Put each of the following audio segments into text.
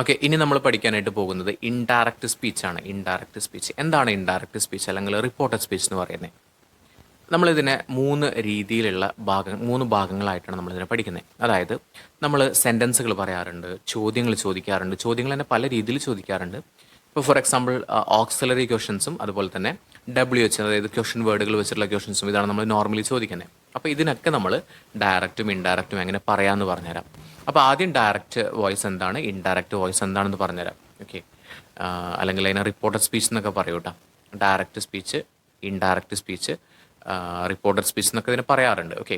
Okay ഇനി നമ്മൾ പഠിക്കാനായിട്ട് പോകുന്നത് ഇൻഡയറക്റ്റ് സ്പീച്ച് ആണ്. ഇൻഡയറക്റ്റ് സ്പീച്ച് എന്താണ് ഇൻഡയറക്റ്റ് സ്പീച്ച് അല്ലെങ്കിൽ റിപ്പോർട്ടഡ് സ്പീച്ച് എന്ന് പറയുന്നത്? നമ്മളിതിനെ മൂന്ന് രീതിയിലുള്ള ഭാഗം മൂന്ന് ഭാഗങ്ങളായിട്ടാണ് നമ്മളിതിനെ പഠിക്കുന്നത്. അതായത് നമ്മൾ സെന്റൻസുകൾ പറയാറുണ്ട് ചോദ്യങ്ങൾ ചോദിക്കാറുണ്ട് ചോദ്യങ്ങൾ തന്നെ പല രീതിയിൽ ചോദിക്കാറുണ്ട്. ഇപ്പോൾ ഫോർ എക്സാമ്പിൾ ഓക്സിലറി ക്വസ്റ്റൻസും അതുപോലെ തന്നെ ഡബ്ല്യു എച്ച് അതായത് ക്വസ്റ്റൻ വേർഡുകൾ വെച്ചിട്ടുള്ള ക്വസ്റ്റൻസും ഇതാണ് നമ്മൾ നോർമലി ചോദിക്കുന്നത്. അപ്പോൾ ഇതിനൊക്കെ നമ്മൾ ഡയറക്റ്റും ഇൻഡയറക്റ്റും എങ്ങനെ പറയാമെന്ന് പറഞ്ഞുതരാം. അപ്പോൾ ആദ്യം ഡയറക്റ്റ് വോയിസ് എന്താണ്? ഇൻഡയറക്റ്റ് വോയിസ് എന്താണെന്ന് പറഞ്ഞുതരാം. ഓക്കെ അല്ലെങ്കിൽ അതിനെ റിപ്പോർട്ടഡ് സ്പീച്ച് എന്നൊക്കെ പറയൂ കേട്ടോ direct speech indirect speech reported speech എന്നൊക്കെ ഇതിനെ പറയാറുണ്ട്. ഓക്കെ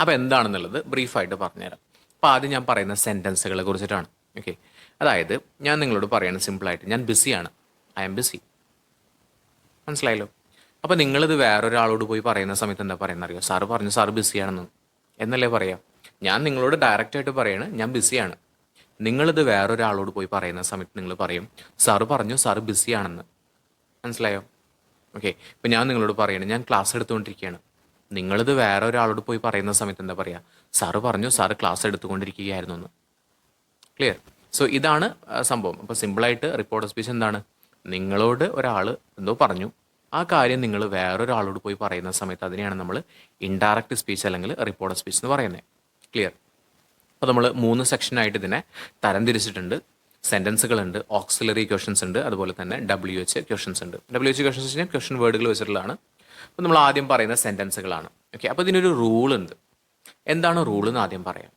അപ്പോൾ എന്താണെന്നുള്ളത് ബ്രീഫായിട്ട് പറഞ്ഞുതരാം. അപ്പോൾ ആദ്യം ഞാൻ പറയുന്ന സെന്റൻസുകളെ കുറിച്ചിട്ടാണ്. ഓക്കെ അതായത് ഞാൻ നിങ്ങളോട് പറയുന്നത് സിമ്പിളായിട്ട് ഞാൻ ബിസിയാണ് ഐ എം ബിസി മനസ്സിലായല്ലോ? അപ്പോൾ നിങ്ങളിത് വേറൊരാളോട് പോയി പറയുന്ന സമയത്ത് എന്താ പറയുന്നത് അറിയോ സാറ് പറഞ്ഞു സാറ് ബിസിയാണെന്ന് എന്നല്ലേ പറയാം? ഞാൻ നിങ്ങളോട് ഡയറക്റ്റ് ആയിട്ട് പറയാണ് ഞാൻ ബിസിയാണ് നിങ്ങളിത് വേറൊരാളോട് പോയി പറയുന്ന സമയത്ത് നിങ്ങൾ പറയും സാറ് പറഞ്ഞു സാറ് ബിസിയാണെന്ന് മനസ്സിലായോ? ഓക്കെ ഇപ്പം ഞാൻ നിങ്ങളോട് പറയണം ഞാൻ ക്ലാസ് എടുത്തുകൊണ്ടിരിക്കുകയാണ്. നിങ്ങളിത് വേറെ ഒരാളോട് പോയി പറയുന്ന സമയത്ത് എന്താ പറയുക സാറ് പറഞ്ഞു സാറ് ക്ലാസ് എടുത്തുകൊണ്ടിരിക്കുകയായിരുന്നു എന്ന്. ക്ലിയർ സോ ഇതാണ് സംഭവം. അപ്പോൾ സിമ്പിളായിട്ട് റിപ്പോർട്ടർ സ്പീച്ച് എന്താണ്? നിങ്ങളോട് ഒരാൾ എന്തോ പറഞ്ഞു. ആ കാര്യം നിങ്ങൾ വേറൊരാളോട് പോയി പറയുന്ന സമയത്ത് അതിനെയാണ് നമ്മൾ ഇൻഡയറക്റ്റ് സ്പീച്ച് അല്ലെങ്കിൽ റിപ്പോർട്ടർ സ്പീച്ച് എന്ന് പറയുന്നത് ക്ലിയർ അപ്പോൾ നമ്മൾ മൂന്ന് സെക്ഷനായിട്ട് ഇതിനെ തരംതിരിച്ചിട്ടുണ്ട്. സെന്റൻസുകളുണ്ട് ഓക്സിലറി ക്വസ്റ്റൻസ് ഉണ്ട് അതുപോലെ തന്നെ ഡബ്ല്യു എച്ച് ക്വസ്റ്റൻസ് ഉണ്ട്. ഡബ്ല്യു എച്ച് ക്വസ്റ്റൻസ് വെച്ചാൽ ക്വസ്റ്റൻ വേർഡുകൾ വെച്ചിട്ടുള്ളതാണ്. അപ്പോൾ നമ്മൾ ആദ്യം പറയുന്ന സെന്റൻസുകളാണ് ഓക്കെ അപ്പോൾ ഇതിനൊരു റൂൾ ഉണ്ട്. എന്താണ് റൂൾ എന്ന് ആദ്യം പറയാം.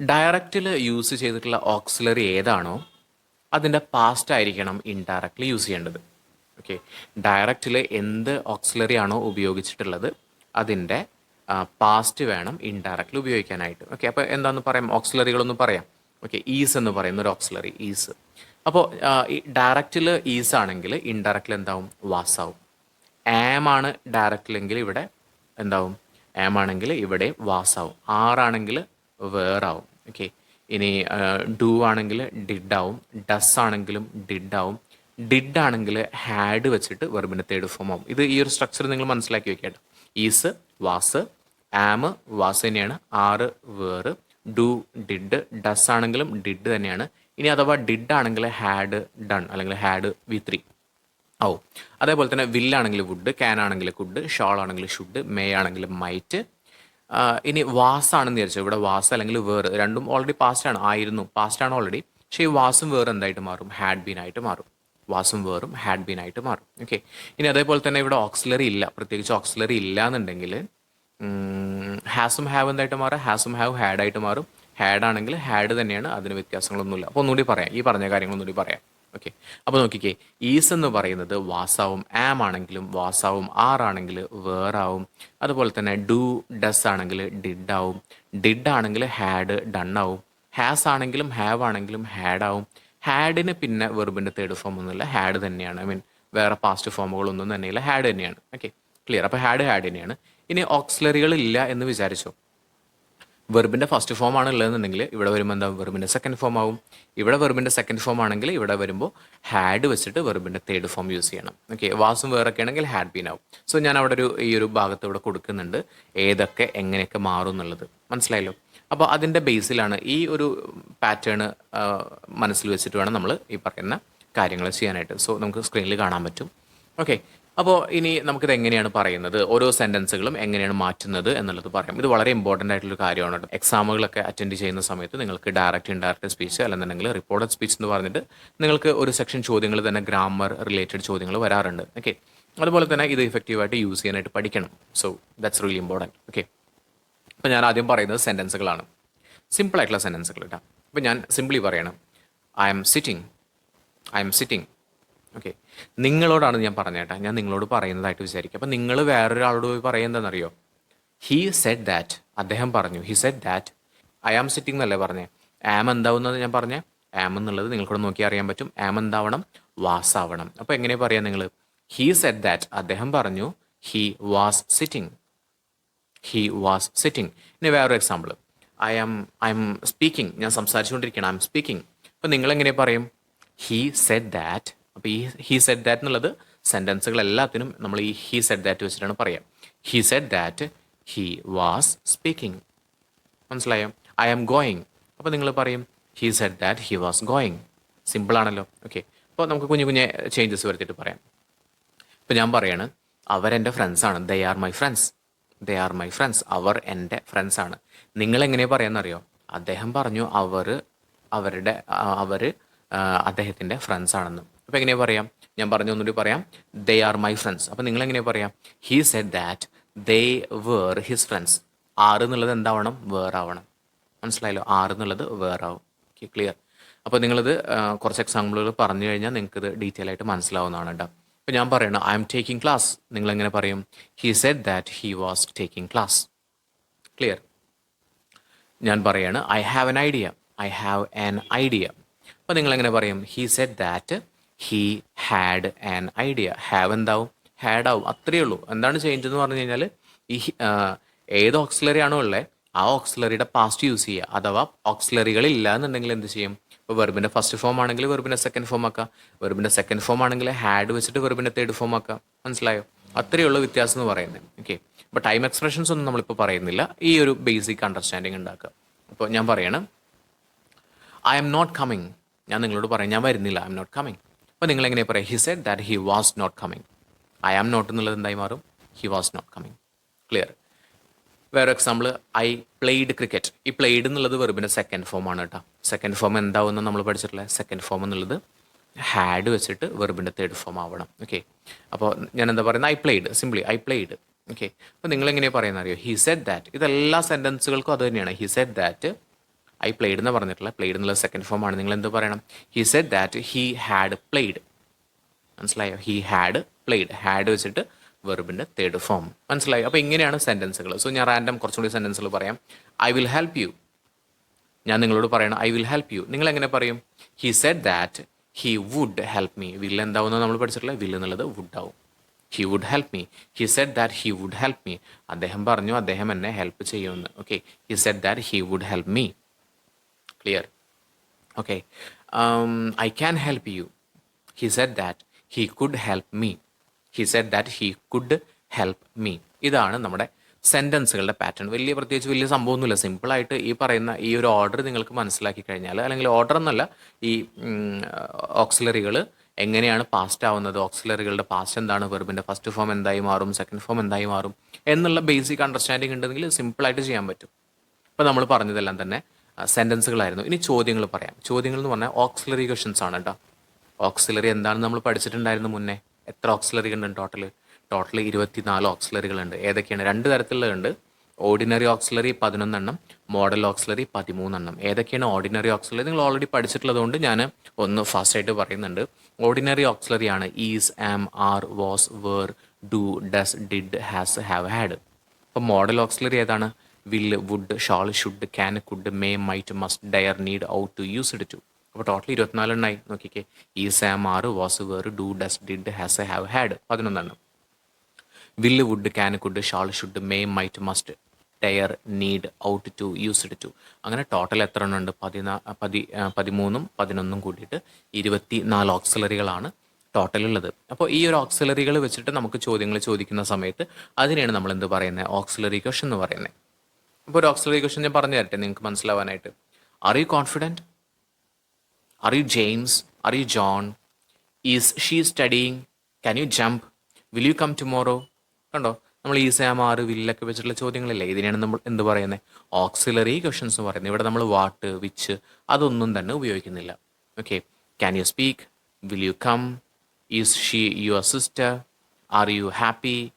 ഡയറക്റ്റിൽ യൂസ് ചെയ്തിട്ടുള്ള ഓക്സിലറി ഏതാണോ അതിന്റെ പാസ്റ്റ് ആയിരിക്കണം ഇൻഡയറക്റ്റ്ലി യൂസ് ചെയ്യേണ്ടത്. ഓക്കെ ഡയറക്റ്റിൽ എന്ത് ഓക്സിലറി ആണോ ഉപയോഗിച്ചിട്ടുള്ളത് അതിന്റെ പാസ്റ്റ് വേണം ഇൻഡയറക്റ്റ്ലി ഉപയോഗിക്കാനായിട്ട്. ഓക്കെ അപ്പോൾ എന്താണെന്ന് പറയാം? ഓക്സിലറികളൊന്നും പറയാം. ഓക്കെ ഈസ് എന്ന് പറയുന്ന ഒരു ഓക്സിലറി ഈസ് അപ്പോൾ ഡയറക്റ്റിൽ ഈസ് ആണെങ്കിൽ ഇൻഡയറക്റ്റിൽ എന്താവും? വാസാവും ആം ആണ് ഡയറക്റ്റിലെങ്കിൽ ഇവിടെ എന്താവും? ആം ആണെങ്കിൽ ഇവിടെ വാസ് വാസാവും ആറാണെങ്കിൽ വേറാവും ഓക്കെ ഇനി ഡു ആണെങ്കിൽ ഡിഡ് ആവും. ഡസ് ആണെങ്കിലും ഡിഡ് ആവും. ഡിഡ് ആണെങ്കിൽ ഹാഡ് വെച്ചിട്ട് വെർബിന്റെ തേർഡ് ഫോം ആവും. ഇത് ഈ ഒരു സ്ട്രക്ചർ നിങ്ങൾ മനസ്സിലാക്കി വെക്കേണ്ട ഈസ് വാസ് ആം വാസ് തന്നെയാണ് are were do did does ആണെങ്കിലും ഡിഡ് തന്നെയാണ്. ഇനി അഥവാ ഡിഡ് ആണെങ്കിൽ ഹാഡ് ഡൺ അല്ലെങ്കിൽ ഹാഡ് വി ത്രീ ഓ അതേപോലെ തന്നെ വില്ലാണെങ്കിൽ വുഡ് ക്യാൻ ആണെങ്കിൽ കുഡ് ഷോൾ ആണെങ്കിൽ ഷുഡ് മേ ആണെങ്കിൽ മൈറ്റ് ഇനി വാസ് ആണെന്ന് വിചാരിച്ചു ഇവിടെ വാസ് അല്ലെങ്കിൽ വേറെ രണ്ടും ഓൾറെഡി പാസ്റ്റ് ആണ് ആയിരുന്നു പാസ്റ്റ് ആണ് ഓൾറെഡി പക്ഷേ ഈ വാസും വേറെ എന്തായിട്ട് മാറും? ഹാഡ് ബീൻ ആയിട്ട് മാറും. വാസും വേറും ഹാഡ് ബീൻ ആയിട്ട് മാറും. ഓക്കെ ഇനി അതേപോലെ തന്നെ ഇവിടെ ഓക്സിലറി ഇല്ല പ്രത്യേകിച്ച് ഓക്സിലറി ഇല്ല എന്നുണ്ടെങ്കിൽ ഹാസും ഹാവ് എന്തായിട്ട് മാറും? ഹാസും ഹാവ് ഹാഡ് ആയിട്ട് മാറും. ഹാഡ് ആണെങ്കിൽ ഹാഡ് തന്നെയാണ് അതിന് വ്യത്യാസങ്ങളൊന്നുമില്ല. അപ്പോൾ ഒന്നുകൂടി പറയാം. ഈ പറഞ്ഞ കാര്യങ്ങൾ ഒന്നുകൂടി പറയാം. ഓക്കെ അപ്പോൾ നോക്കിക്കേ ഈസ് എന്ന് പറയുന്നത് വാസാവും ആം ആണെങ്കിലും വാസാവും ആർ ആണെങ്കിൽ വേറാവും അതുപോലെ തന്നെ ഡു ഡസ് ആണെങ്കിൽ ഡിഡ് ആവും. ഡിഡ് ആണെങ്കിൽ ഹാഡ് ഡൺ ആവും. ഹാസ് ആണെങ്കിലും ഹാവ് ആണെങ്കിലും ഹാഡ് ആവും. ഹാഡിന് പിന്നെ വെർബിന്റെ തേർഡ് ഫോം ഒന്നുമില്ല. ഹാഡ് തന്നെയാണ്. ഐ മീൻ വേറെ പാസ്റ്റ് ഫോമുകളൊന്നും തന്നെയില്ല. ഹാഡ് തന്നെയാണ്. ഓക്കെ ക്ലിയർ അപ്പോൾ ഹാഡ് ഹാഡ് തന്നെയാണ്. ഇനി ഓക്സിലറികൾ ഇല്ല എന്ന് വിചാരിച്ചു. വെർബിന്റെ ഫസ്റ്റ് ഫോം ആണ് ഉള്ളതെന്നുണ്ടെങ്കിൽ ഇവിടെ വരുമ്പോൾ എന്താ? വെർബിന്റെ സെക്കൻഡ് ഫോം ആവും. ഇവിടെ വെർബിന്റെ സെക്കൻഡ് ഫോം ആണെങ്കിൽ ഇവിടെ വരുമ്പോൾ ഹാഡ് വെച്ചിട്ട് വെർബിന്റെ തേർഡ് ഫോം യൂസ് ചെയ്യണം. ഓക്കെ വാസും വേറൊക്കെ ആണെങ്കിൽ ഹാഡ് ബീൻ ആവും. സോ ഞാൻ അവിടെ ഒരു ഈ ഒരു ഭാഗത്ത് ഇവിടെ കൊടുക്കുന്നുണ്ട്. ഏതൊക്കെ എങ്ങനെയൊക്കെ മാറും എന്നുള്ളത്. മനസ്സിലായല്ലോ? അപ്പോൾ അതിന്റെ ബേസിലാണ് ഈ ഒരു പാറ്റേൺ മനസ്സിൽ വെച്ചിട്ട് വേണം നമ്മൾ ഈ പറയുന്ന കാര്യങ്ങൾ ചെയ്യാനായിട്ട്. സോ നമുക്ക് സ്ക്രീനിൽ കാണാൻ പറ്റും. ഓക്കെ അപ്പോൾ ഇനി നമുക്കിത് എങ്ങനെയാണ് പറയുന്നത്? ഓരോ സെന്റൻസുകളും എങ്ങനെയാണ് മാറ്റുന്നത് എന്നുള്ളത് പറയാം. ഇത് വളരെ ഇമ്പോർട്ടന്റ് ആയിട്ടുള്ള കാര്യമാണ് കേട്ടോ. എക്സാമുകളൊക്കെ അറ്റൻഡ് ചെയ്യുന്ന സമയത്ത് നിങ്ങൾക്ക് ഡയറക്റ്റ് ഇൻഡയറക്റ്റ് സ്പീച്ച് അല്ലെന്നുണ്ടെങ്കിൽ റിപ്പോർട്ടഡ് സ്പീച്ച് എന്ന് പറഞ്ഞിട്ട് നിങ്ങൾക്ക് ഒരു സെക്ഷൻ ചോദ്യങ്ങൾ തന്നെ ഗ്രാമർ റിലേറ്റഡ് ചോദ്യങ്ങൾ വരാറുണ്ട്. ഓക്കെ അതുപോലെ തന്നെ ഇത് ഇഫക്റ്റീവായിട്ട് യൂസ് ചെയ്യാനായിട്ട് പഠിക്കണം. So that's really important okay അപ്പോൾ ഞാൻ ആദ്യം പറയുന്നത് സെന്റൻസുകളാണ് സിമ്പിൾ ആയിട്ടുള്ള സെന്റൻസുകൾ കേട്ടോ. അപ്പോൾ ഞാൻ സിമ്പിളി പറയണം. I am sitting I am sitting okay നിങ്ങളോടാണ് ഞാൻ പറഞ്ഞേട്ടാ ഞാൻ നിങ്ങളോട് പറയുന്നതായിട്ട് വിചാരിക്കും. അപ്പം നിങ്ങൾ വേറൊരാളോട് പോയി പറയുന്നതെന്നറിയോ? ഹീ സെഡ് ദാറ്റ് അദ്ദേഹം പറഞ്ഞു. He said that I am sitting എന്നല്ലേ പറഞ്ഞേ? ആം എന്താവുന്നത് ഞാൻ പറഞ്ഞേ? ആം എന്നുള്ളത് നിങ്ങൾക്കൂടെ നോക്കി അറിയാൻ പറ്റും. ആം എന്താവണം? വാസ് ആവണം അപ്പോൾ എങ്ങനെ പറയാം നിങ്ങൾ ഹീ സെഡ് ദാറ്റ് അദ്ദേഹം പറഞ്ഞു. He was sitting he was sitting ഇനി വേറൊരു example I am I am speaking ഞാൻ സംസാരിച്ചുകൊണ്ടിരിക്കണം ഐ എം സ്പീക്കിംഗ് അപ്പോൾ നിങ്ങൾ എങ്ങനെ പറയും? ഹീ സെഡ് ദാറ്റ് അപ്പോൾ ഈ ഹീ സെഡ് ദാറ്റ് എന്നുള്ളത് സെന്റൻസുകൾ എല്ലാത്തിനും നമ്മൾ ഈ ഹീ സെഡ് ദാറ്റ് വെച്ചിട്ടാണ് പറയാം. He said that he was speaking മനസ്സിലായോ? ഐ ആം ഗോയിങ് അപ്പോൾ നിങ്ങൾ പറയും he said that he was going സിമ്പിളാണല്ലോ okay അപ്പോൾ നമുക്ക് കുഞ്ഞു കുഞ്ഞെ ചേഞ്ചസ് വരുത്തിയിട്ട് പറയാം. ഇപ്പോൾ ഞാൻ പറയാണ് അവരെന്റെ ഫ്രണ്ട്സാണ് they are my friends they are my friends അവർ എന്റെ ഫ്രണ്ട്സാണ് നിങ്ങൾ എങ്ങനെയാണ് പറയാമെന്നറിയോ അദ്ദേഹം പറഞ്ഞു അവർ അവരുടെ അവർ അദ്ദേഹത്തിന്റെ ആണെന്ന്. അപ്പോൾ എങ്ങനെയാ പറയാം? ഞാൻ പറഞ്ഞു ഒന്നുകൂടി പറയാം. ദേ ആർ മൈ ഫ്രണ്ട്സ് അപ്പോൾ നിങ്ങൾ എങ്ങനെയാ പറയാം? He said that they were his friends are എന്നുള്ളത് എന്താവണം? വേറാവണം മനസ്സിലായല്ലോ? ആറ് എന്നുള്ളത് വേറാവും ഓക്കെ ക്ലിയർ അപ്പോൾ നിങ്ങളിത് കുറച്ച് എക്സാമ്പിളുകൾ പറഞ്ഞു കഴിഞ്ഞാൽ നിങ്ങൾക്ക് ഇത് ഡീറ്റെയിൽ ആയിട്ട് മനസ്സിലാവുന്നതാണ് കേട്ടോ. അപ്പോൾ ഞാൻ പറയണം ഐ എം ടേക്കിംഗ് ക്ലാസ് നിങ്ങൾ എങ്ങനെ പറയും? He said that he was taking class clear ഞാൻ പറയാണ് I have an idea I have an idea അപ്പോൾ നിങ്ങൾ എങ്ങനെ പറയും? He said that he had an idea have എന്താവും? ഹാഡ് ആവും. അത്രയേ ഉള്ളൂ. എന്താണ് ചേഞ്ച് എന്ന് പറഞ്ഞു കഴിഞ്ഞാൽ ഈ ഏത് ഓക്സിലറി ആണോ ഉള്ളത് ആ ഓക്സിലറിയുടെ പാസ്റ്റ് യൂസ് ചെയ്യുക. അഥവാ ഓക്സിലറികൾ ഇല്ല എന്നുണ്ടെങ്കിൽ എന്ത് ചെയ്യും? ഇപ്പോൾ വെർബിന്റെ ഫസ്റ്റ് ഫോം ആണെങ്കിൽ വെർബിന്റെ സെക്കൻഡ് ഫോം ആക്കാം. വെർബിന്റെ സെക്കൻഡ് ഫോം ആണെങ്കിൽ ഹാഡ് വെച്ചിട്ട് വെർബിന്റെ തേർഡ് ഫോം ആക്കാം. മനസ്സിലായോ? അത്രയേ ഉള്ളൂ വ്യത്യാസം എന്ന് പറയുന്നത്. ഓക്കെ അപ്പോൾ ടൈം എക്സ്പ്രഷൻസ് ഒന്നും നമ്മളിപ്പോൾ പറയുന്നില്ല. ഈ ഒരു ബേസിക് അണ്ടർസ്റ്റാൻഡിങ് ഉണ്ടാക്കുക. അപ്പോൾ ഞാൻ പറയണം. ഐ എം നോട്ട് കമ്മിങ് ഞാൻ നിങ്ങളോട് പറയാം ഞാൻ വരുന്നില്ല. ഐ എം നോട്ട് കമ്മിങ് അപ്പോൾ നിങ്ങൾ എങ്ങനെ പറയാം? He said that he was not coming I am not എന്നുള്ളത് എന്തായി മാറും? He was not coming clear വേറെ എക്സാമ്പിൾ ഐ പ്ലേഡ് ക്രിക്കറ്റ് ഈ പ്ലേഡ് എന്നുള്ളത് വെറുബിന്റെ സെക്കൻഡ് ഫോം ആണ് കേട്ടോ. സെക്കൻഡ് ഫോം എന്താവുമെന്ന് നമ്മൾ പഠിച്ചിട്ടുള്ള? സെക്കൻഡ് ഫോം എന്നുള്ളത് ഹാഡ് വെച്ചിട്ട് വെറുബിന്റെ തേർഡ് ഫോം ആവണം. ഓക്കെ അപ്പോൾ ഞാൻ എന്താ പറയുന്നത് I played simply I played okay അപ്പോൾ നിങ്ങൾ എങ്ങനെയാണ് പറയുന്നത് അറിയോ? ഹി സെഡ് ദാറ്റ് ഇതെല്ലാ സെന്റൻസുകൾക്കും അത് തന്നെയാണ്. He said that I played എന്ന് പറഞ്ഞിട്ടുള്ള പ്ലേഡ് എന്നുള്ള സെക്കൻഡ് ഫോം ആണ്. നിങ്ങൾ എന്ത് പറയണം? He said that he had played മനസ്സിലായോ? ഹി ഹാഡ് പ്ലേഡ് ഹാഡ് വെച്ചിട്ട് വെർബിന്റെ തേർഡ് ഫോം മനസ്സിലായോ? അപ്പോൾ ഇങ്ങനെയാണ് സെന്റൻസുകൾ സോ ഞാൻ റാൻഡം കുറച്ചുകൂടി സെന്റൻസുകൾ പറയാം. ഐ വിൽ ഹെൽപ്പ് യു ഞാൻ നിങ്ങളോട് പറയണം ഐ വിൽ ഹെൽപ്പ് യു നിങ്ങൾ എങ്ങനെ പറയും? He said that he would help me will എന്താവും നമ്മൾ പഠിച്ചിട്ടില്ല വില്ല് എന്നുള്ളത് വുഡ് ആവും. He would help me he said that he would help me അദ്ദേഹം പറഞ്ഞു അദ്ദേഹം എന്നെ ഹെൽപ്പ് ചെയ്യുമെന്ന്. Okay he said that he would help me clear okay I can help you he said that he could help me he said that he could help me ഇതാണ് നമ്മുടെ സെന്റൻസുകളുടെ pattern വലിയ പ്രത്യേകിച്ച് വലിയ സംഭവമൊന്നുമില്ല. സിമ്പിളായിട്ട് ഈ പറയുന്ന ഈ ഒരു ഓർഡർ നിങ്ങൾക്ക് മനസ്സിലാക്കി കഴിഞ്ഞാൽ അല്ലെങ്കിൽ ഓർഡർ എന്നല്ല ഈ ഓക്സിലറികൾ എങ്ങനെയാണ് പാസ്റ്റ് ആവുന്നത്? ഓക്സിലറികളുടെ പാസ്റ്റ് എന്താണ്? വെർബിന്റെ ഫസ്റ്റ് ഫോം എന്തായി മാറും? സെക്കൻഡ് ഫോം എന്തായി മാറും? എന്നുള്ള ബേസിക് അണ്ടർസ്റ്റാൻഡിങ് ഉണ്ടെങ്കിൽ സിമ്പിളായിട്ട് ചെയ്യാൻ പറ്റും. ഇപ്പോൾ നമ്മൾ പറഞ്ഞതെല്ലാം തന്നെ സെന്റൻസുകളായിരുന്നു ഇനി ചോദ്യങ്ങൾ പറയാം. ചോദ്യങ്ങൾ എന്ന് പറഞ്ഞാൽ ഓക്സിലറി ക്വസ്റ്റൻസ് ആണ് കേട്ടോ ഓക്സിലറി എന്താണെന്ന് നമ്മൾ പഠിച്ചിട്ടുണ്ടായിരുന്നു മുന്നേ? എത്ര ഓക്സിലറി ഉണ്ട് ടോട്ടൽ ടോട്ടൽ ഇരുപത്തിനാല് ഓക്സിലറികളുണ്ട് ഏതൊക്കെയാണ്? രണ്ട് തരത്തിലുള്ളതുണ്ട്. ഓർഡിനറി ഓക്സിലറി പതിനൊന്നെണ്ണം മോഡൽ ഓക്സിലറി പതിമൂന്നെണ്ണം. ഏതൊക്കെയാണ് ഓർഡിനറി ഓക്സിലറി നിങ്ങൾ ഓൾറെഡി പഠിച്ചിട്ടുള്ളതുകൊണ്ട് ഞാൻ ഒന്ന് ഫാസ്റ്റ് ആയിട്ട് പറയുന്നുണ്ട്. ഓർഡിനറി ഓക്സിലറി ആണ് is am are was were do does did has have had അപ്പോൾ മോഡൽ ഓക്സിലറി ഏതാണ്? Will would shall should can could may might must dare need ought to used to അപ്പോൾ total ഇരുപത്തിനാലെണ്ണായി. നോക്കിക്കേ. Is am are was were do does did has a have had പതിനൊന്നെണ്ണം. Will would can could shall should may might must dare need ought to used to അങ്ങനെ total എത്ര എണ്ണം ഉണ്ട് പതിനാ പതി പതിമൂന്നും പതിനൊന്നും കൂടിയിട്ട് ഇരുപത്തി നാല് ഓക്സിലറികളാണ് ടോട്ടലുള്ളത് അപ്പോൾ ഈ ഒരു ഓക്സിലറികൾ വെച്ചിട്ട് നമുക്ക് ചോദ്യങ്ങൾ ചോദിക്കുന്ന സമയത്ത് അതിനെയാണ് നമ്മൾ എന്ത് പറയുന്നത്? ഓക്സിലറി ക്വഷൻ എന്ന് പറയുന്നത്. അപ്പോൾ ഒരു ഓക്സിലറി ക്വസ്റ്റ്യൻ ഞാൻ പറഞ്ഞു തരട്ടെ നിങ്ങൾക്ക് മനസ്സിലാവാനായിട്ട്. Are you confident are you James are you John is she studying can you jump will you come tomorrow കണ്ടോ? നമ്മൾ ഈ സാം ആറ് വില്ലൊക്കെ വെച്ചിട്ടുള്ള ചോദ്യങ്ങളില്ലേ? ഇതിനെയാണ് നമ്മൾ എന്ത് പറയുന്നത് ഓക്സിലറി ക്വസ്റ്റൻസ് എന്ന് പറയുന്നത്. ഇവിടെ നമ്മൾ വാട്ട് വിച്ച് അതൊന്നും തന്നെ ഉപയോഗിക്കുന്നില്ല. Okay can you speak will you come is she your sister are you happy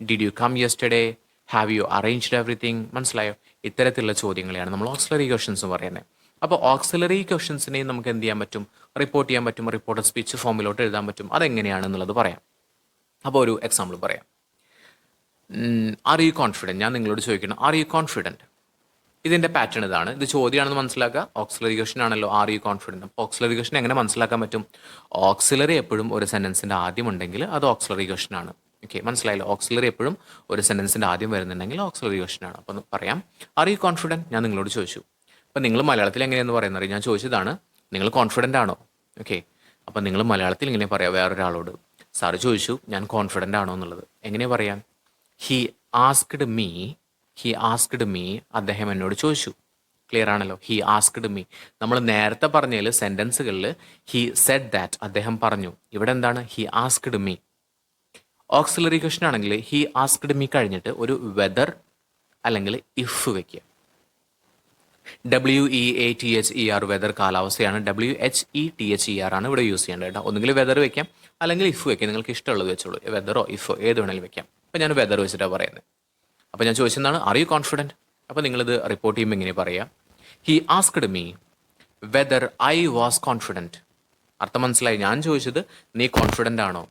did you come yesterday have you arranged everything മനസ്സിലായോ? ഇത്തരത്തിലുള്ള ചോദ്യങ്ങളെയാണ് നമ്മൾ ഓക്സിലറി ക്വസ്റ്റൻസ് പറയുന്നത്. അപ്പോൾ ഓക്സിലറി ക്വസ്റ്റൻസിനെയും നമുക്ക് എന്ത് ചെയ്യാൻ പറ്റും? റിപ്പോർട്ട് ചെയ്യാൻ പറ്റും. റിപ്പോർട്ട് സ്പീച്ച് ഫോമിലോട്ട് എഴുതാൻ പറ്റും. അതെങ്ങനെയാണെന്നുള്ളത് പറയാം. അപ്പോൾ ഒരു എക്സാമ്പിൾ പറയാം. ആർ യു കോൺഫിഡന്റ് ഞാൻ നിങ്ങളോട് ചോദിക്കണം ആർ യു കോൺഫിഡന്റ് ഇതിന്റെ പാറ്റേൺ ഇതാണ്. ഇത് ചോദ്യമാണെന്ന് മനസ്സിലാക്കുക. ഓക്സിലറി ക്വസ്റ്റൻ ആണല്ലോ. ആർ യു കോൺഫിഡന്റ് അപ്പോൾ ഓക്സിലറി ക്വസ്റ്റൻ എങ്ങനെ മനസ്സിലാക്കാൻ പറ്റും? ഓക്സിലറി എപ്പോഴും ഒരു സെന്റൻസിന്റെ ആദ്യം ഉണ്ടെങ്കിൽ അത് ഓക്സിലറി ക്വസ്റ്റൻ ആണ്. ഓക്കെ മനസ്സിലായല്ലോ? ഓക്സിലറി എപ്പോഴും ഒരു സെന്റൻസിന്റെ ആദ്യം വരുന്നുണ്ടെങ്കിൽ ഓക്സിലറി ക്വസ്റ്റൻ ആണ്. അപ്പോൾ പറയാം. ആർ യു കോൺഫിഡന്റ് ഞാൻ നിങ്ങളോട് ചോദിച്ചു. അപ്പം നിങ്ങൾ മലയാളത്തിൽ എങ്ങനെയെന്ന് പറയുന്നത് ഞാൻ ചോദിച്ചതാണ് നിങ്ങൾ കോൺഫിഡന്റ് ആണോ? ഓക്കെ അപ്പം നിങ്ങൾ മലയാളത്തിൽ ഇങ്ങനെ പറയാം വേറൊരാളോട്. സാറ് ചോദിച്ചു ഞാൻ കോൺഫിഡന്റ് ആണോ? എന്നുള്ളത്. എങ്ങനെ പറയാം he asked me he asked me അദ്ദേഹം എന്നോട് ചോദിച്ചു. ക്ലിയർ ആണല്ലോ? ഹി ആസ്ക്ഡ് മീ നമ്മൾ നേരത്തെ പറഞ്ഞതിൽ സെന്റൻസുകളിൽ ഹി സെഡ് ദാറ്റ് അദ്ദേഹം പറഞ്ഞു. ഇവിടെ എന്താണ്? He asked me auxiliary question ആണെങ്കിൽ ഹി ആസ്ക്ഡ് മീ കഴിഞ്ഞിട്ട് ഒരു വെദർ അല്ലെങ്കിൽ ഇഫ് വെക്കുക. W E A T H E R whether കാലാവസ്ഥയാണ്. W H E T H E R ആണ് ഇവിടെ യൂസ് ചെയ്യേണ്ടത് കേട്ടോ. ഒന്നുകിൽ വെദർ വെക്കാം അല്ലെങ്കിൽ ഇഫ് വെക്കാം. നിങ്ങൾക്ക് ഇഷ്ടമുള്ളത് വെച്ചോളൂ. വെദറോ ഇഫോ ഏത് വേണമെങ്കിലും വെക്കാം. അപ്പോൾ ഞാൻ വെദർ വെച്ചിട്ടാണ് പറയുന്നത്. അപ്പോൾ ഞാൻ ചോദിച്ചതാണ് ആർ യു കോൺഫിഡന്റ് അപ്പോൾ നിങ്ങളിത് റിപ്പോർട്ട് ചെയ്യുമ്പോൾ ഇങ്ങനെ പറയാം. He asked me whether I was confident അർത്ഥം മനസ്സിലായി. ഞാൻ ചോദിച്ചത് നീ കോൺഫിഡന്റ് ആണോ?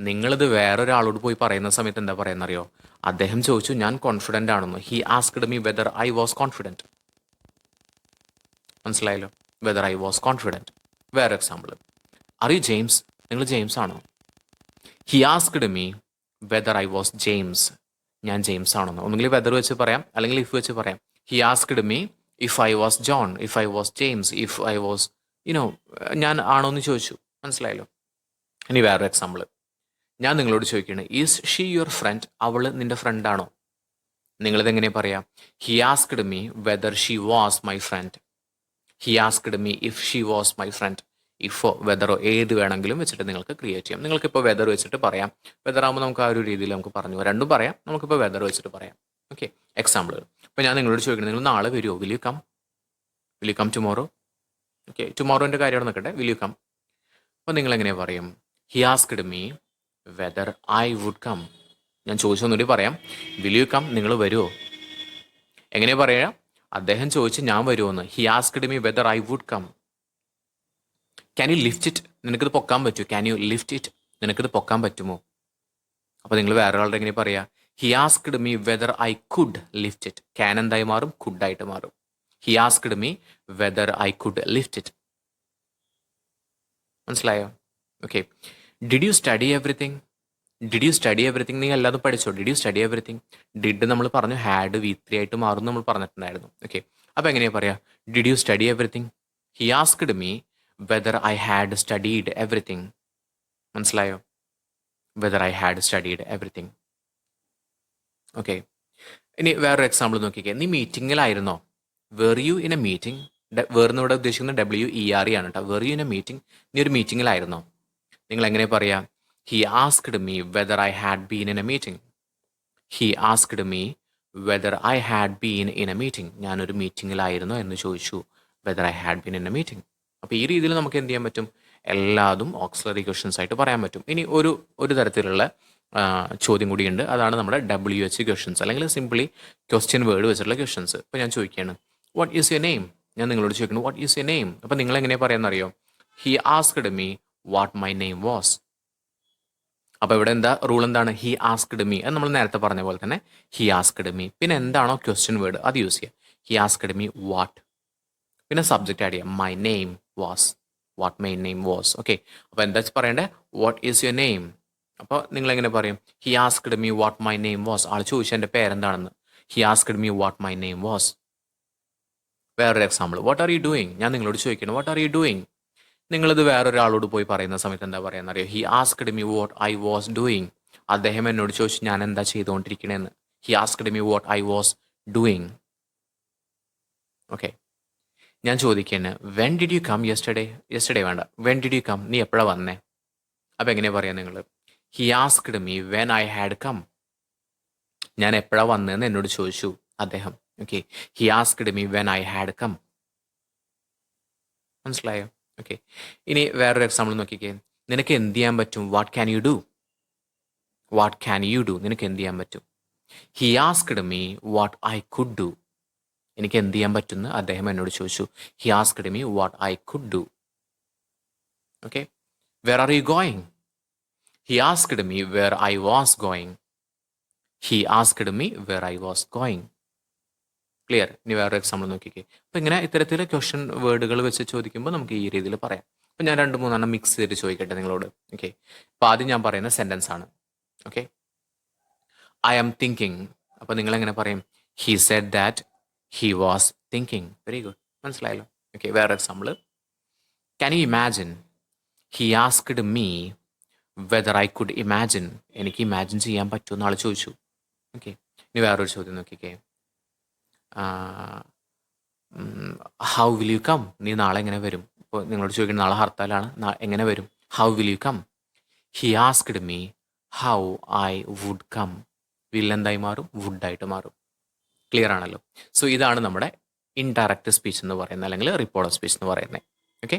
നിങ്ങളിത് വേറൊരാളോട് പോയി പറയുന്ന സമയത്ത് എന്താ പറയുന്നറിയോ? അദ്ദേഹം ചോദിച്ചു ഞാൻ കോൺഫിഡന്റ് ആണെന്ന്. He asked me whether I was confident മനസ്സിലായല്ലോ? വെദർ ഐ വാസ് കോൺഫിഡന്റ് വേറെ എക്സാമ്പിൾ ആർ യു ജെയിംസ് നിങ്ങൾ ജെയിംസ് ആണോ? He asked me whether I was James ഞാൻ ജെയിംസ് ആണെന്ന്. ഒന്നുകിൽ വെദർ വെച്ച് പറയാം അല്ലെങ്കിൽ ഇഫ് വെച്ച് പറയാം. He asked me if I was John if I was James if I was you know ഞാൻ ആണോ എന്ന് ചോദിച്ചു. മനസ്സിലായല്ലോ? ഇനി വേറൊരു എക്സാമ്പിൾ ഞാൻ നിങ്ങളോട് ചോദിക്കുകയാണ് ഈസ് ഷീ യുവർ ഫ്രണ്ട് അവൾ നിന്റെ ഫ്രണ്ടാണോ നിങ്ങളിത് എങ്ങനെ പറയാം? He asked me whether she was my friend he asked me if she was my friend ഇഫോ വെദറോ ഏത് വേണമെങ്കിലും വെച്ചിട്ട് നിങ്ങൾക്ക് ക്രിയേറ്റ് ചെയ്യാം. നിങ്ങൾക്ക് നിങ്ങൾക്കിപ്പോൾ വെദർ വെച്ചിട്ട് പറയാം. വെദർ ആകുമ്പോൾ നമുക്ക് ആ ഒരു രീതിയിൽ നമുക്ക് പറഞ്ഞു രണ്ടും പറയാം. നമുക്കിപ്പോൾ വെദർ വെച്ചിട്ട് പറയാം. ഓക്കെ എക്സാമ്പിൾ ഇപ്പോൾ ഞാൻ നിങ്ങളോട് ചോദിക്കുന്നത് നിങ്ങൾ നാളെ വരുമോ will you come will you come tomorrow okay ടുമോറോന്റെ കാര്യമാണ് നിൽക്കട്ടെ വിൽ യു കം അപ്പോൾ നിങ്ങൾ എങ്ങനെ പറയും? He asked me whether I would come ഞാൻ ചോദിച്ചൊന്നുകൂടി പറയാം. വിൽ യു കം നിങ്ങൾ വരുമോ എങ്ങനെ പറയാം? അദ്ദേഹം ചോദിച്ചു ഞാൻ വരുമോന്ന് he asked me whether I would come can you lift it നിനക്കിത് പൊക്കാൻ പറ്റുമോ? ക്യാൻ യു ലിഫ്റ്റ് ഇറ്റ് നിനക്കിത് പൊക്കാൻ പറ്റുമോ? അപ്പോൾ നിങ്ങൾ വേറെ ആളുടെ എങ്ങനെ പറയാ? He asked me whether I could lift it can എന്തായി മാറും? കുഡ് ആയിട്ട് മാറും. He asked me whether I could lift it മനസ്സിലായോ? Okay did you study everything did you study everything നിങ്ങൾ എല്ലാതും പഠിച്ചോ? Did you study everything did നമ്മൾ പറഞ്ഞു ഹാഡ് വി ത്രീ ആയിട്ട് മാറും നമ്മൾ പറഞ്ഞിട്ടുണ്ടായിരുന്നു. ഓക്കെ അപ്പോൾ എങ്ങനെയാ പറയാ? Did you study everything he asked me whether I had studied everything മനസ്സിലായോ? Whether I had studied everything okay ഇനി വേറൊരു എക്സാമ്പിൾ നോക്കിക്കേ. നീ മീറ്റിങ്ങിലായിരുന്നോ were you in a meeting വേർന്ന് ഇവിടെ ഉദ്ദേശിക്കുന്നത് ഡബ്ല്യു ഇ ആർ ഇ ആണ് കേട്ടോ were you in a meeting നീ ഒരു മീറ്റിങ്ങിലായിരുന്നോ നിങ്ങൾ എങ്ങനെ പറയാം? He asked me whether I had been in a meeting he asked me whether I had been in a meeting ഞാനൊരു മീറ്റിങ്ങിലായിരുന്നു എന്ന് ചോദിച്ചു whether I had been in a meeting അപ്പോൾ ഈ രീതിയിൽ നമുക്ക് എന്ത് ചെയ്യാൻ പറ്റും? എല്ലാതും ഓക്സിലറി ക്വസ്റ്റൻസ് ആയിട്ട് പറയാൻ പറ്റും. ഇനി ഒരു ഒരു തരത്തിലുള്ള ചോദ്യം കൂടിയുണ്ട്. അതാണ് നമ്മുടെ ഡബ്ല്യു എച്ച് ക്വസ്റ്റൻസ് അല്ലെങ്കിൽ സിംപ്ലി ക്വസ്റ്റ്യൻ വേർഡ് വെച്ചിട്ടുള്ള ക്വസ്റ്റൻസ് ഇപ്പോൾ ഞാൻ ചോദിക്കുകയാണ് വാട്ട് ഈസ് യുവർ നെയിം ഞാൻ നിങ്ങളോട് ചോദിക്കുന്നു വാട്ട് ഈസ് യുവർ നെയിം അപ്പോൾ നിങ്ങൾ എങ്ങനെയാണ് പറയാമെന്നറിയോ he asked me what my name was അപ്പോൾ ഇവിടെ എന്താ? റൂൾ എന്താണ്? ഹി ആസ്ക്ഡ് മീ അത് നമ്മൾ നേരത്തെ പറഞ്ഞ പോലെ തന്നെ ഹി ആസ്ക്ഡ് മീ പിന്നെ എന്താണോ ക്വസ്റ്റ്യൻ വേർഡ് അത് യൂസ് ചെയ്യുക ഹി ആസ്ക്ഡ് മീ വാട്ട് പിന്നെ സബ്ജക്റ്റ് ആഡ് ചെയ്യാം. My name was what my name was okay അപ്പോൾ എന്താ പറയണ്ടേ? വാട്ട് ഈസ് യുവർ നെയിം അപ്പോൾ നിങ്ങൾ എങ്ങനെ പറയും? He asked me what my name was ആൾ ചോദിച്ചു എന്റെ പേരെന്താണെന്ന്. He asked me what my name was വേറൊരു example what are you doing ഞാൻ നിങ്ങളോട് ചോദിക്കണം വാട്ട് ആർ യു ഡൂയിങ് നിങ്ങളിത് വേറൊരാളോട് പോയി പറയുന്ന സമയത്ത് എന്താ പറയുക അറിയോ? He asked me what I was doing അദ്ദേഹം എന്നോട് ചോദിച്ചു ഞാൻ എന്താ ചെയ്തുകൊണ്ടിരിക്കണേന്ന് he asked me what I was doing okay ഞാൻ ചോദിക്കുന്നത് when did you come yesterday yesterday വേണ്ട. വെൻ ഡിഡ് യു കം നീ എപ്പോഴാ വന്നേ? അപ്പം എങ്ങനെയാ പറയാ നിങ്ങൾ he asked me when I had come ഞാൻ എപ്പോഴാ വന്നതെന്ന് എന്നോട് ചോദിച്ചു അദ്ദേഹം. Okay he asked me when I had come മനസ്സിലായോ? ഓക്കെ ഇനി വേറൊരു എക്സാമ്പിൾ നോക്കിക്കേ. നിനക്ക് എന്ത് ചെയ്യാൻ പറ്റും? What can you do what can you do നിനക്ക് എന്ത് ചെയ്യാൻ പറ്റും? He asked me what I could do എനിക്ക് എന്ത് ചെയ്യാൻ പറ്റുമെന്ന് അദ്ദേഹം എന്നോട് ചോദിച്ചു. He asked me what I could do okay where are you going he asked me where I was going he asked me where I was going clear ഇനി വേറെ example നോക്കിക്കേ. അപ്പം ഇങ്ങനെ ഇത്തരത്തിൽ ക്വസ്റ്റ്യൻ വേർഡുകൾ വെച്ച് ചോദിക്കുമ്പോൾ നമുക്ക് ഈ രീതിയിൽ പറയാം. അപ്പം ഞാൻ രണ്ട് മൂന്നെണ്ണം മിക്സ് ചെയ്ത് ചോദിക്കട്ടെ നിങ്ങളോട്. ഓക്കെ അപ്പം ആദ്യം ഞാൻ പറയുന്ന സെന്റൻസ് ആണ്. ഓക്കെ ഐ ആം തിങ്കിങ് അപ്പം നിങ്ങൾ എങ്ങനെ പറയും? He said that he was thinking very good മനസ്സിലായല്ലോ? ഓക്കെ വേറെ example can you imagine he asked me whether I could imagine എനിക്ക് ഇമാജിൻ ചെയ്യാൻ പറ്റുമെന്ന് ആൾ ചോദിച്ചു. ഓക്കെ ഇനി വേറൊരു ചോദ്യം നോക്കിക്കേ. ഹൗ വിൽ യു കം നീ നാളെ എങ്ങനെ വരും? ഇപ്പോൾ നിങ്ങളോട് ചോദിക്കുന്നത് നാളെ ഹർത്താലാണ് എങ്ങനെ വരും? How will you come he asked me how I would come will എന്തായി മാറും വുഡായിട്ട് മാറും. ക്ലിയർ ആണല്ലോ. സോ ഇതാണ് നമ്മുടെ ഇൻഡയറക്റ്റ് സ്പീച്ച് എന്ന് പറയുന്നത് അല്ലെങ്കിൽ റിപ്പോർട്ട് സ്പീച്ച് എന്ന് പറയുന്നത്. ഓക്കെ